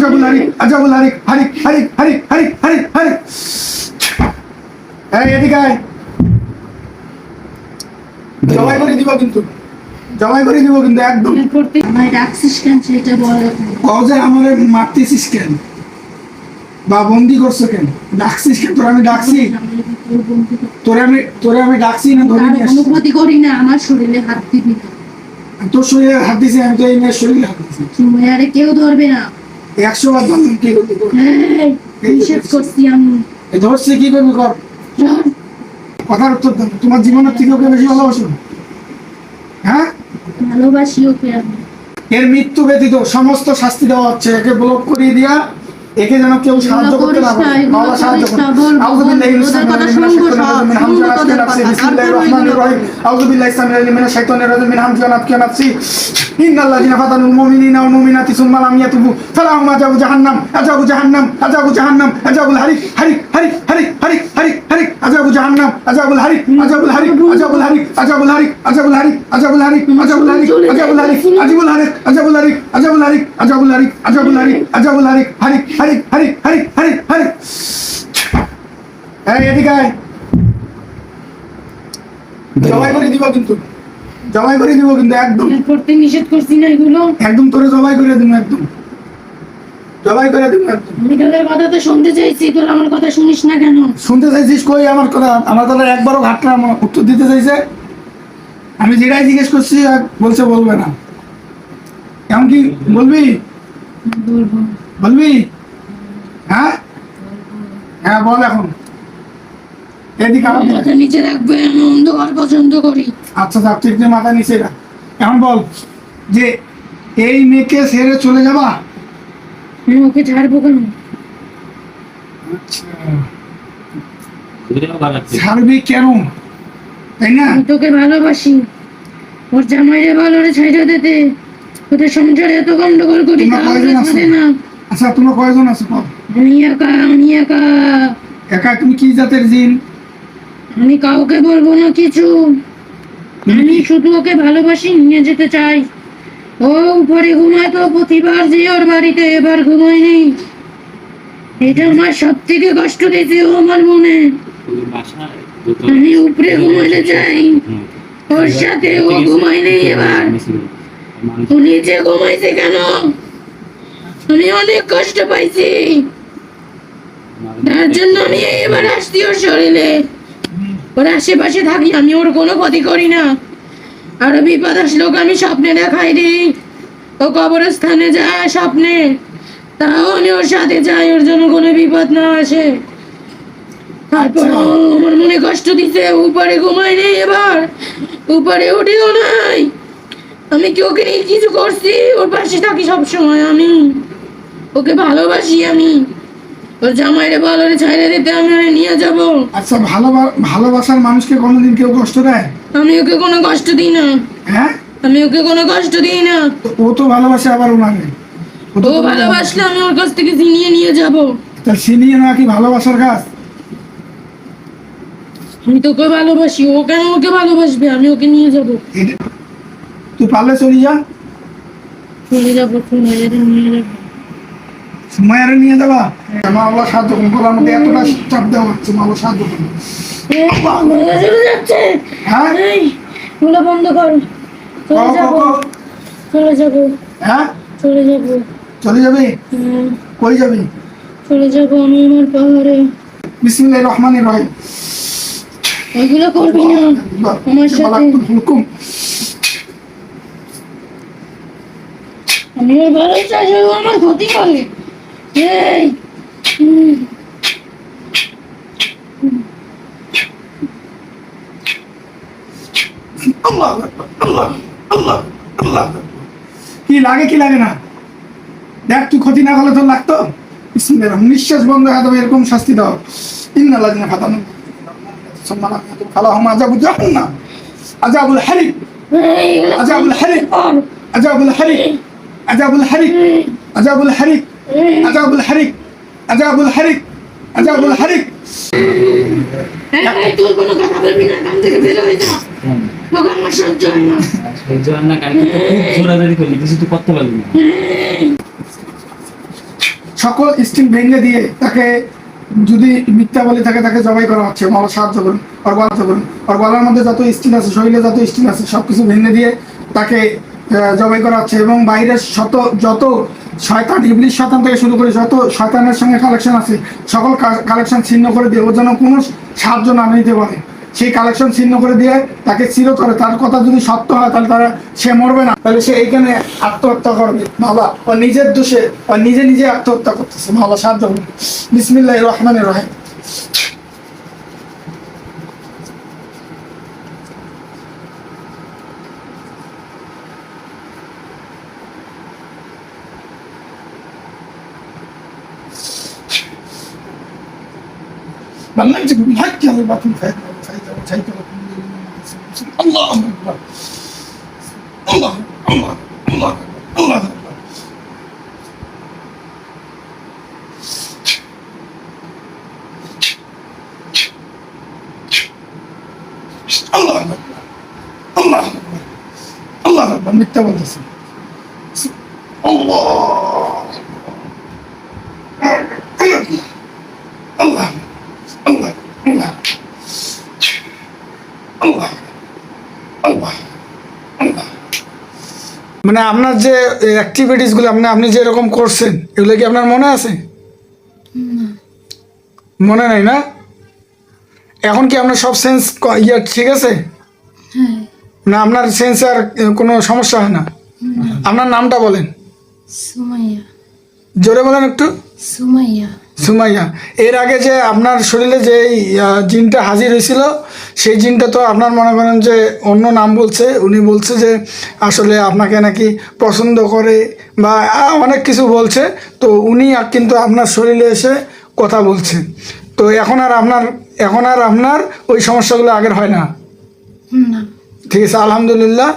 আজাবুল হারিক আজাবুল হারিক হারিক হারিক হারিক হারিক হারিক হারিক। এই এদিকে আয়। জবাই করে দিব কিন্তু। জবাই করে দিব কিন্তু একদম। করতে কেন? সেটা বল। কজে আমারে মারতেছিস কেন? বা বন্দি করছ কেন? ডাকছিস কেন? তোর আমি ডাকছি। তোর আমি তোরে আমি ডাকছি না ধরে অনুমতি করি না আমার শরীরে হাত দিবি না। তোর শরীরে হাত দিছি আমি তো এই মেয়ের শরীরে হাত দিছি। সুমাইয়ারে কেউ ধরবে না। একশো বার ধরলাম কি করবি ধরছে কি করবি কর? কথার উত্তর দেন তোমার জীবনের থেকে ওকে বেশি ভালোবাসো হ্যাঁ? ভালোবাসি ওকে এর মৃত্যু ব্যতীত সমস্ত শাস্তি দেওয়া হচ্ছে। একে ব্লক করিয়ে দিয়া একে যেন কেউ সাহায্য করতে না পারে। মাওলা সাহায্য করুন। আউযু বিল্লাহি মিনাশ শাইতানির রাজিম। আউযু বিল্লাহি সামিল মিনাশ শাইতানির রাজিম, মিন হামজি ওয়া নাফসি ওয়া নাফসি। ইন্নাল্লাযীনা ফাতানুল মুমিনিনা ওয়াল মুমিনাতি সুম্মা লাম ইয়াতুবু। ফালাহুম আযাবু জাহান্নাম। আযাবু জাহান্নাম। আযাবু জাহান্নাম। আযাবুল হারিক। হারিক হারিক হারিক হারিক হারিক হারিক। আযাবু জাহান্নাম। আযাবুল হারিক। আযাবুল হারিক। আযাবুল হারিক আযাবুল হারিক আযাবুল হারিক আযাবুল হারিক আযাবুল হারিক আযাবুল হারিক আযাবুল হারিক আযাবুল হারিক আযাবুল হারিক আযাবুল হারিক আযাবুল হারিক আযাবুল হারিক হারিক হারিক হারিক হারিক হারিক হারিক এই এদিকে আয় জবাই করে দিব কিন্তু জবাই করে দিব কিন্তু একদম করতে নিষেধ করছি না এগুলো একদম তোরে জবাই করে দিব একদম জবাই করে দিব একদম আমি তোদের কথা তো শুনতে চাইছি তোর আমার কথা শুনিস না কেন? শুনতে চাইছিস কই? আমার কথা আমার কথা একবারও ঘাটটা আমার উত্তর দিতে চাইছে। আমি যেটাই জিজ্ঞেস করছি বলছে বলবে না। এমন কি বলবি? বলবি। হ্যাঁ? হ্যাঁ বল এখন। এদিকে আমার মাথা নিচে রাখবে আমি অন্ধকার পছন্দ করি। আচ্ছা মাথা নিচে রাখ। এখন বল যে এই মেয়েকে সেরে চলে যাবা? আমি ওকে ছাড়বো কেন? আচ্ছা। ছাড়বি কেন? তাই না? তোকে ভালোবাসি। ওর জামাইরে ভালো রে ছাইড়া দিতে। ওদের সংসারে এত গন্ডগোল করি না। আচ্ছা তোমরা কয়জন আছো আমি একা আমি একা। একা? তুমি কি জাতের জিন? আমি কাউকে বলব না কিছু। আমি শুধু ওকে ভালোবাসি নিয়ে যেতে চাই। ও উপরে ঘুমায় তো প্রতিবার যে ওর বাড়িতে এবার এটা আমার সব থেকে কষ্ট ও আমার মনে। আমি উপরে ঘুমাইতে চাই। ওর সাথে ও এবার। ঘুমাইছে কেন? অনেক কষ্ট পাইছি। তার জন্য আমি এবার আসছি ওর শরীরে। ওর আশেপাশে থাকি, আমি ওর কোনো ক্ষতি করি না। আর বিপদ আসলোক আমি স্বপ্নে দেখাই দিই ও কবরস্থানে যায় স্বপ্নে। তাও আমি ওর সাথে যাই, ওর জন্য কোনো বিপদ না আসে। তারপর আমার মনে কষ্ট দিতে উপরে ঘুমাই নেই এবার। উপরে উঠেও নাই। আমি কি ওকে নিয়ে কিছু করছি? ওর পাশে থাকি সবসময় আমি। ওকে ভালোবাসি আমি। ওর জামাইরে ভালো ছাইড়ে দিতে আমি ওরে নিয়ে যাব। আচ্ছা ভালো ভালোবাসার মানুষকে কোনোদিন কেউ কষ্ট দেয়? আমি ওকে কোনো কষ্ট দিই না। হ্যাঁ? আমি ওকে কোনো কষ্ট দিই না। ও তো ভালোবাসে আবার ওনাকে। ও ভালোবাসলে আমি ওর কাছ থেকে ছিনিয়ে নিয়ে যাব। তা সিনিয়ে না কি ভালোবাসার কাজ? আমি তোকে ভালোবাসি ও কেন ওকে ভালোবাসবে? আমি ওকে নিয়ে যাব। তুই পারলে চলে যা। চলে যাব চলে যাব নিয়ে যাব। মায়ের নিয়ে যাবা? আমার আল্লাহ সাহায্য করুন বলো আমাকে এতটা চাপ দেওয়া হচ্ছে মাল্লা সাহায্য করুন। এই, মেরে চলে যাচ্ছে। এই গুলো বন্ধ কর। চলে কও, যাব। কও, কও। চলে যাব। হ্যাঁ? চলে যাব। চলে যাবি? কই যাবি? চলে যাব আমি আমার পাহাড়ে। বিসমিল্লাহির রহমানির রহিম। ওইগুলো করবি না আমার সাথে। হুকুম। আমি ভালো চাই আমার ক্ষতি করে। কি লাগে কি লাগে না? দেখ তুই ক্ষতি না করলে তোর লাগতো? নিঃশ্বাস বন্ধ হয়ে যাবে এরকম শাস্তি দাও। ইন্নাল্লাযিনা ফাতানু। সম্মান জাহান্নাম। আযাবুল হারিক আযাবুল হারিক কর। আযাবুল হারিক আযাবুল হারিক আযাবুল হারিক এই, আযাবুল হারিক আযাবুল হারিক আযাবুল হারিক। এই, কোনো কথা বলবি না কান থেকে বের হয়ে যা। আমার সহ্য হয় না। সহ্য হয় না কালকে তো খুব জোরাজোরি করলি কিছু তো করতে পারলি না। সকল স্টিম ভেঙে দিয়ে তাকে যদি মিথ্যা বলে থাকে তাকে জবাই করা হচ্ছে। মাওলা সাহায্য করুন ওর সাহায্য করুন ওর গলার মধ্যে যত স্টিল আছে শরীরে যত স্টিল আছে সব কিছু ভেঙে দিয়ে তাকে আহ, জবাই করা হচ্ছে। এবং বাইরের শত যত শয়তান ইবলিশ শয়তান থেকে শুরু করে যত শয়তানের সঙ্গে কালেকশন আছে, সকল কালেকশন ছিন্ন করে দিয়ে ওর জন্য কোনো সাহায্য না নিতে পারে। সেই কালেকশন ছিন্ন করে দিয়ে তাকে চিরতরে তার কথা যদি সত্য হয় তাহলে তারা, সে মরবে না। তাহলে সে এইখানে আত্মহত্যা করবে। বাবা ও নিজের দোষে, ও নিজে নিজে আত্মহত্যা করতেছে। বাবা সাহায্য বিসমিল্লাহ রহমানের রহিম। والله يجيب الحق يلا باكم فايدة فايدة وتهيكل الله أكبر الله الله الله الله أكبر الله أكبر الله أكبر الله أكبر متولى الله মানে আপনার যে অ্যাক্টিভিটিসগুলো আপনি আপনি যেরকম করছেন এগুলো কি আপনার মনে আছে? মনে নাই না? এখন কি আপনার সব সেন্স ইয়ে ঠিক আছে? হ্যাঁ। না আপনার সেন্সে আর কোনো সমস্যা হয় না। আপনার নামটা বলেন। সুমাইয়া। জোরে বলেন একটু। সুমাইয়া। সুমাইয়া এর আগে যে আপনার শরীরে যে জিনটা হাজির হয়েছিল সেই জিনটা তো আপনার মনে করেন যে অন্য নাম বলছে উনি বলছে যে আসলে আপনাকে নাকি পছন্দ করে বা অনেক কিছু বলছে তো উনি আর কিন্তু আপনার শরীরে এসে কথা বলছে। তো এখন আর আপনার এখন আর আপনার ওই সমস্যাগুলো আগের হয় না। ঠিক আছে আলহামদুলিল্লাহ